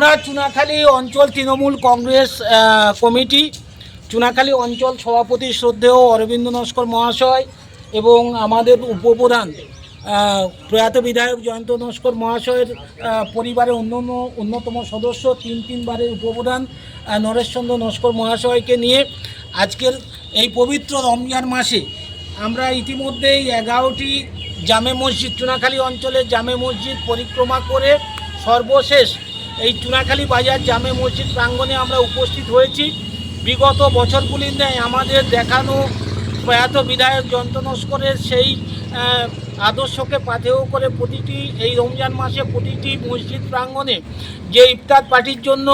আমরা চুনাখালী অঞ্চল তৃণমূল কংগ্রেস কমিটি, চুনাখালী অঞ্চল সভাপতি শ্রদ্ধেয় অরবিন্দ নস্কর মহাশয় এবং আমাদের উপপ্রধান প্রয়াত বিধায়ক জয়ন্ত নস্কর মহাশয়ের পরিবারের অন্যান্য, অন্যতম সদস্য তিন তিনবারের উপপ্রধান নরেশচন্দ্র নস্কর মহাশয়কে নিয়ে আজকের এই পবিত্র রমজান মাসে আমরা ইতিমধ্যেই এগারোটি জামে মসজিদ, চুনাখালী অঞ্চলের জামে মসজিদ পরিক্রমা করে সর্বশেষ এই চুনাখালী বাজার জামে মসজিদ প্রাঙ্গণে আমরা উপস্থিত হয়েছি। বিগত বছরগুলির ন্যায় আমাদের দেখানো প্রয়াত বিধায়ক যন্ত্রণস্করের সেই আদর্শকে পাথেয় করে প্রতিটি এই রমজান মাসে প্রতিটি মসজিদ প্রাঙ্গণে যে ইফতার পার্টির জন্য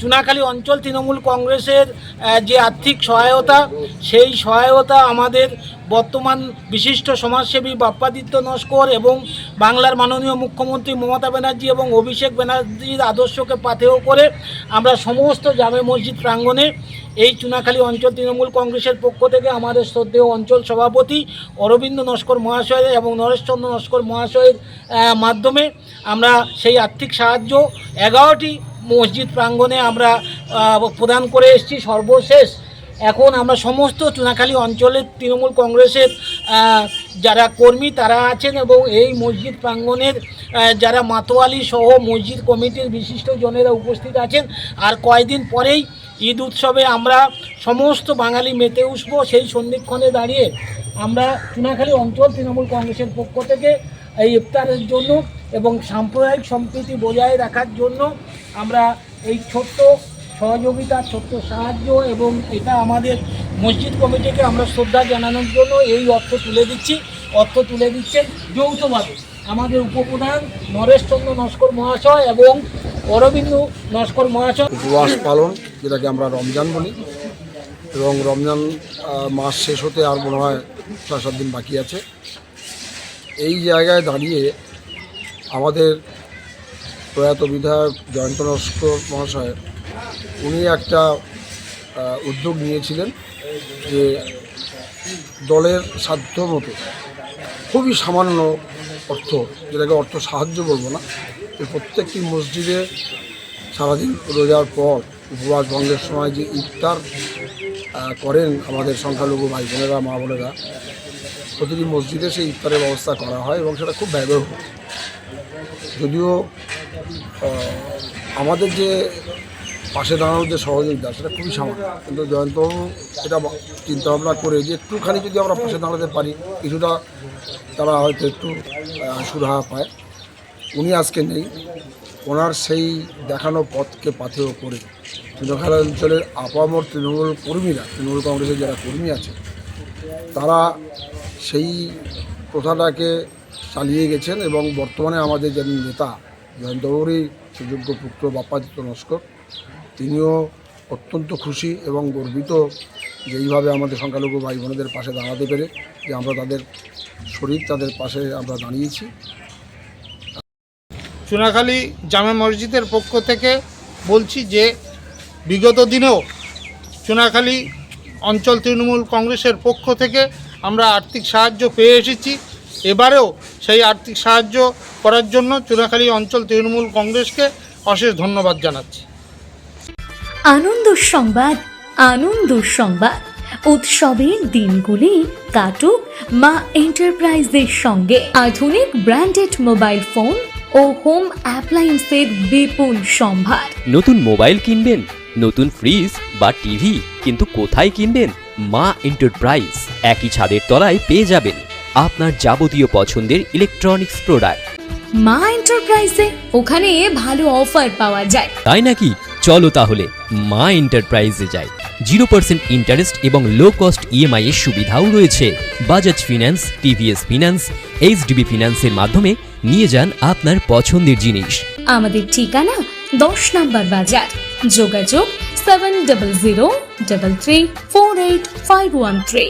চুনাখালী অঞ্চল তৃণমূল কংগ্রেসের যে আর্থিক সহায়তা, সেই সহায়তা আমাদের বর্তমান বিশিষ্ট সমাজসেবী বাপ্পাদিত্য নস্কর এবং বাংলার মাননীয় মুখ্যমন্ত্রী মমতা ব্যানার্জি এবং অভিষেক ব্যানার্জির আদর্শকে পাথেয় করে আমরা সমস্ত জামে মসজিদ প্রাঙ্গণে এই চুনাখালী অঞ্চল তৃণমূল কংগ্রেসের পক্ষ থেকে আমাদের শ্রদ্ধেয় অঞ্চল সভাপতি অরবিন্দ নস্কর মহাশয় এবং নরেশচন্দ্র নস্কর মহাশয়ের মাধ্যমে আমরা সেই আর্থিক সাহায্য এগারোটি মসজিদ প্রাঙ্গণে আমরা প্রদান করে এসেছি সর্বশেষ। এখন আমরা সমস্ত চুনাখালী অঞ্চলের তৃণমূল কংগ্রেসের যারা কর্মী তারা আছেন এবং এই মসজিদ প্রাঙ্গণের যারা মাতোয়ালি সহ মসজিদ কমিটির বিশিষ্ট জনেরা উপস্থিত আছেন। আর কয়েকদিন পরেই ঈদ উৎসবে আমরা সমস্ত বাঙালি মেতে উঠব। সেই সন্ধিক্ষণে দাঁড়িয়ে আমরা চুনাখালী অঞ্চল তৃণমূল কংগ্রেসের পক্ষ থেকে এই ইফতারের জন্য এবং সাম্প্রদায়িক সম্প্রীতি বজায় রাখার জন্য আমরা এই ছোট্ট সহযোগিতা, ছোট্ট সাহায্য এবং এটা আমাদের মসজিদ কমিটিকে আমরা শ্রদ্ধা জানানোর জন্য এই অর্থ তুলে দিচ্ছি। অর্থ তুলে দিচ্ছেন যৌথভাবে আমাদের উপপ্রধান নরেশচন্দ্র নস্কর মহাশয় এবং অরবিন্দ নস্কর মহাশয়। উপবাস পালন, যেটাকে আমরা রমজান বলি। এবং রমজান মাস শেষ হতে আর মনে হয় ছয় সাত দিন বাকি আছে। এই জায়গায় দাঁড়িয়ে আমাদের প্রয়াত বিধায়ক জয়ন্ত নস্কর মহাশয়, উনি একটা উদ্যোগ নিয়েছিলেন যে দলের সাধ্য মতো, খুবই সামান্য অর্থ, যেটাকে অর্থ সাহায্য বলব না এই প্রত্যেকটি মসজিদে সারাদিন রোজার পর উপবাস ভঙ্গের সময় যে ইফতার করেন আমাদের সংখ্যালঘু ভাই বোনেরা, মা বোনেরা, প্রতিটি মসজিদে সেই ইফতারের ব্যবস্থা করা হয় এবং সেটা খুব ব্যয়বহুল। যদিও আমাদের যে পাশে দাঁড়ানোর যে সহযোগিতা, সেটা খুবই সামান্য। কিন্তু জয়ন্তবাবু এটা চিন্তাভাবনা করে যে একটুখানি যদি আমরা পাশে দাঁড়াতে পারি, কিছুটা তারা হয়তো একটু সুরাহা পায়। উনি আজকে নেই। ওনার সেই দেখানো পথকে পাথেয় করে তৃণখালা অঞ্চলের আপামর তৃণমূল কর্মীরা, তৃণমূল কংগ্রেসের যারা কর্মী আছে, তারা সেই প্রথাটাকে চালিয়ে গেছেন এবং বর্তমানে আমাদের যে নেতা জয়ন্তবাবুরই সুযোগ্য পুত্র বাপ্পাদিত্য নস্কর। তিনিও অত্যন্ত খুশি এবং গর্বিত যে এইভাবে আমাদের সংখ্যালঘু ভাই বোনেদের পাশে দাঁড়াতে পেরে যে আমরা তাদের শরীর, তাদের পাশে আমরা দাঁড়িয়েছি। চুনাখালী জামে মসজিদের পক্ষ থেকে বলছি যে, বিগত দিনেও চুনাখালী অঞ্চল তৃণমূল কংগ্রেসের পক্ষ থেকে আমরা আর্থিক সাহায্য পেয়ে এসেছি। এবারেও সেই আর্থিক সাহায্য করার জন্য চুনাখালী অঞ্চল তৃণমূল কংগ্রেসকে অশেষ ধন্যবাদ জানাচ্ছি। আনন্দ সংবাদ আনন্দ সংবাদ। উৎসবের দিনগুলি কাটুক মা এন্টারপ্রাইজের সঙ্গে। আধুনিক ব্র্যান্ডেড মোবাইল ফোন ও হোম অ্যাপ্লায়েন্সের বিপুল সম্ভার। নতুন মোবাইল কিনবেন নতুন ফ্রিজ বা টিভি কিন্তু কোথায় কিনবেন? মা এন্টারপ্রাইজ। একই ছাদের তলায় পেয়ে যাবেন। আপনার যাবতীয় পছন্দের ইলেকট্রনিক্স প্রোডাক্ট মা এন্টারপ্রাইজে ওখানে ভালো অফার পাওয়া যায়। তাই নাকি? চলো তাহলে মা এন্টারপ্রাইজে যাই। জিরো পার্সেন্ট ইন্টারেস্ট এবং লো কস্ট ইএমআই এর সুবিধাও রয়েছে। Bajaj Finance TVS Finance HDB ফিন্যান্সের মাধ্যমে নিয়ে যান আপনার পছন্দের জিনিস। আমাদের ঠিকানা দশ নম্বর বাজার। যোগাযোগ seven double zero double three four eight five one three